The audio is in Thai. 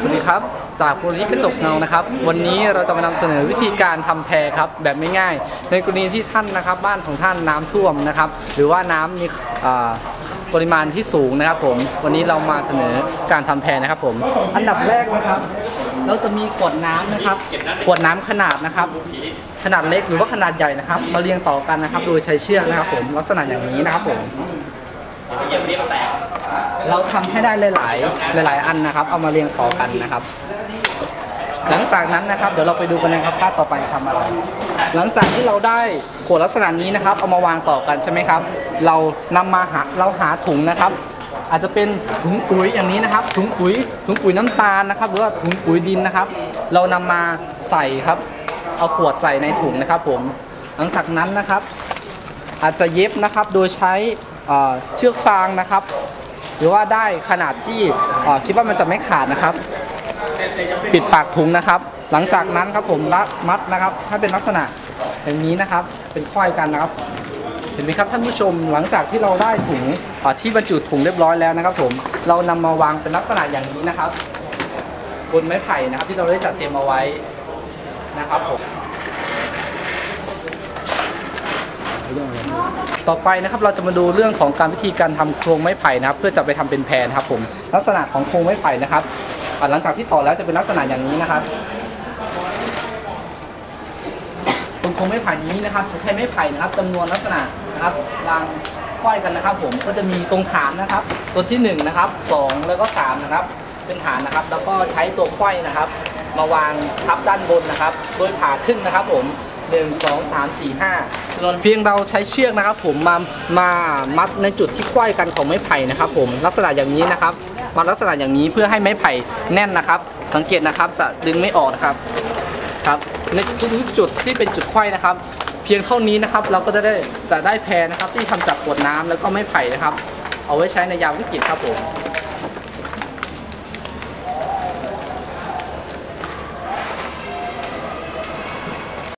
สวัสดีครับ จากมูลนิธิกระจกเงานะครับ วันนี้เราจะมานำเสนอวิธีการทำแพรครับแบบไม่ง่าย ในกรณีที่ท่านนะครับบ้านของท่านน้ำท่วมนะครับ หรือว่าน้ำมีปริมาณที่สูงนะครับผม วันนี้เรามาเสนอการทำแพรนะครับผม อันดับแรกนะครับ เราจะมีขวดน้ำนะครับ ขวดน้ำขนาดนะครับ ขนาดเล็กหรือว่าขนาดใหญ่นะครับ มาเรียงต่อกันนะครับ โดยใช้เชือกนะครับ ผม ลักษณะอย่างนี้นะครับผม เราทำให้ได้หลาย ๆ หลาย ๆ อันนะครับ เอามาเรียงต่อกันนะครับ หลังจากนั้นนะครับ เดี๋ยวเราไปดูกันนะครับภาพต่อไปทำอะไร หลังจากที่เราได้ขวดลักษณะนี้นะครับ เอามาวางต่อกันใช่ไหมครับ เรานำมาหาเราหาถุงนะครับ อาจจะเป็นถุงปุ๋ยอย่างนี้นะครับ ถุงปุ๋ย ถุงปุ๋ยน้ำตาลนะครับ หรือว่าถุงปุ๋ยดินนะครับ เรานำมาใส่ครับ เอาขวดใส่ในถุงนะครับ ผม หลังจากนั้นนะครับ อาจจะเย็บนะครับ โดยใช้เชือกฟางนะครับ รือว่าได้ขนาดที่คิดว่ามันจะไม่ขาดนะครับ ปิดปากถุงนะครับ หลังจากนั้นครับผมรัดมัดนะครับให้เป็นลักษณะอย่างนี้นะครับ เป็นค่อยกันนะครับ เห็นไหมครับท่านผู้ชมหลังจากที่เราได้ถุงที่บรรจุถุงเรียบร้อยแล้วนะครับ ผมเรานำมาวางเป็นลักษณะอย่างนี้นะครับบนไม้ไผ่นะครับที่เราได้จัดเตรียมเอาไว้นะครับผม ต่อไปนะครับเราจะมาดูเรื่องของการวิธีการทำโครงไม้ไผ่นะครับ เพื่อจะไปทำเป็นแพนครับผมลักษณะของโครงไม้ไผ่นะครับหลังจากที่ต่อแล้วจะเป็นลักษณะอย่างนี้นะครับตรงโครงไม้ไผ่นี้นะครับจะใช้ไม้ไผ่นะครับจำนวนลักษณะนะครับรางค่อยกันนะครับ ผมก็จะมีตรงฐานนะครับ ตัวที่หนึ่งนะครับสองแล้วก็สามนะครับ เป็นฐานนะครับ แล้วก็ใช้ตัวไขว้นะครับ มาวางทับด้านบนนะครับ โดยผ่าขึ้นนะครับผม หนึ่งสองสามสี่ห้าส่วนเพียงเราใช้เชือกนะครับ ผมมามามัดในจุดที่ไขว้กันของไม้ไผ่นะครับ ผมลักษณะอย่างนี้นะครับมาลักษณะอย่างนี้เพื่อให้ไม้ไผ่แน่นนะครับ สังเกตนะครับจะดึงไม่ออกนะครับครับในทุกๆจุดที่เป็นจุดไขว้นะครับ เพียงเท่านี้นะครับ เราก็จะได้จะได้แพรนะครับ ที่ทำจากขวดน้ำแล้วก็ไม้ไผ่นะครับ เอาไว้ใช้ในยามวิกฤตครับผม